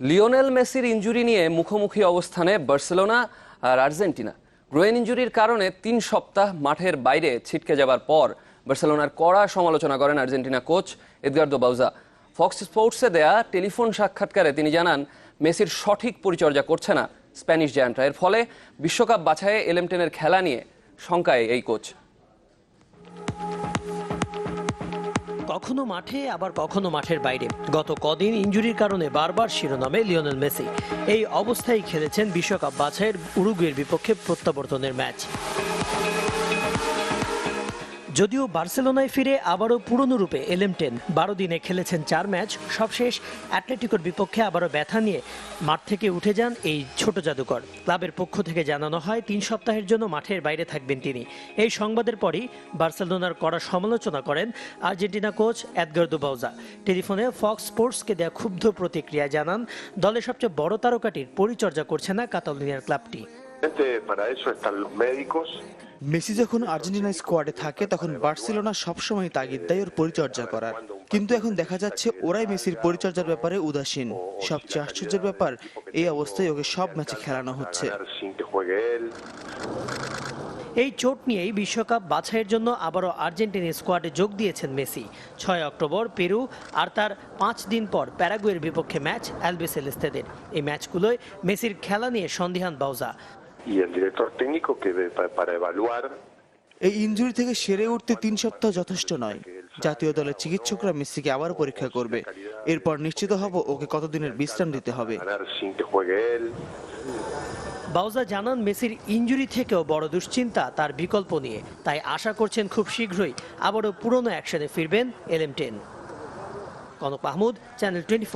Lionel মেসির injury নিয়ে মুখোমুখি অবস্থানে বার্সেলোনা আর আর্জেন্টিনা। গ্রোয়েন ইনজুরির কারণে তিন সপ্তাহ মাঠের বাইরে ছিটকে যাবার পর বার্সেলোনার কড়া সমালোচনা করেন Argentina coach Edgardo Bauza. Fox স্পোর্টসে দেয়া টেলিফোন সাক্ষাৎকারে তিনি জানান, মেসির সঠিক পরিচর্যা করছে না স্প্যানিশ জায়ান্টরা। এর ফলে বিশ্বকাপ বাছাইয়ে এলেমটেনের খেলা নিয়ে শঙ্কায় এই কোচ। কখনো মাঠে, আবার কখনো মাঠের বাইরে। গত কদিন ইঞ্জুরির কারণে বারবার শিরোনামে লিওনেল মেসি। এই অবস্থায় খেলেছেন বিশ্বকাপ বাছাইয়ের উরুগুয়ের বিপক্ষে প্রত্যাবর্তনের ম্যাচ। যদিও বার্সেলোনায় ফিরে আবারও পুরনো রূপে এলএম টেন। বারো দিনে খেলেছেন চার ম্যাচ, সবশেষ অ্যাটলেটিকোর বিপক্ষে আবারও ব্যথা নিয়ে মাঠ থেকে উঠে যান এই ছোট জাদুকর। ক্লাবের পক্ষ থেকে জানানো হয়, তিন সপ্তাহের জন্য মাঠের বাইরে থাকবেন তিনি। এই সংবাদের পরই বার্সেলোনার কড়া সমালোচনা করেন আর্জেন্টিনা কোচ অ্যাদগার্দো বাউজা টেলিফোনে ফক্স স্পোর্টসকে দেয়া ক্ষুব্ধ প্রতিক্রিয়া জানান, দলের সবচেয়ে বড় তারকাটির পরিচর্যা করছে না কাতালোনিয়ার ক্লাবটি। Para eso están los médicos. Messi যখন আর্জেন্টিনা স্কোয়াডে থাকে তখন বার্সেলোনা সবসময় তাগিদ দেয় ওর পরিচর্যা করার। কিন্তু এখন দেখা যাচ্ছে ওরাই মেসির পরিচর্যার ব্যাপারে উদাসীন। সবচেয়ে আশ্চর্যের ব্যাপার এই অবস্থায় ওকে সব ম্যাচে খেলানো হচ্ছে. এই চোট নিয়েই বিশ্বকাপ বাছাইয়ের জন্য আবারও আর্জেন্টিনা স্কোয়াডে যোগ দিয়েছেন মেসি। ছয় অক্টোবর পেরু আর তার পাঁচ দিন পর প্যারাগুয়ের বিপক্ষে ম্যাচ অ্যালবেসেলেস্তেদের। এই ম্যাচগুলোয় মেসির খেলা নিয়ে সন্দিহান Bauza. Y el director técnico que para evaluar. এই ইনজুরি থেকে সেরে উঠতে তিন সপ্তাহ যথেষ্ট নয়। জাতীয় দলের চিকিৎসকরা মেসিকে আবার পরীক্ষা করবে। এরপর নিশ্চিত হব ওকে কতদিনের বিশ্রাম দিতে হবে. বাউজা জানান মেসির ইঞ্জুরি থেকেও বড় দুশ্চিন্তা তার বিকল্প নিয়ে। তাই আশা করছেন খুব শীঘ্রই আবারও পুরনো অ্যাকশনে ফিরবেন LM ten. Konok Mahmud channel twenty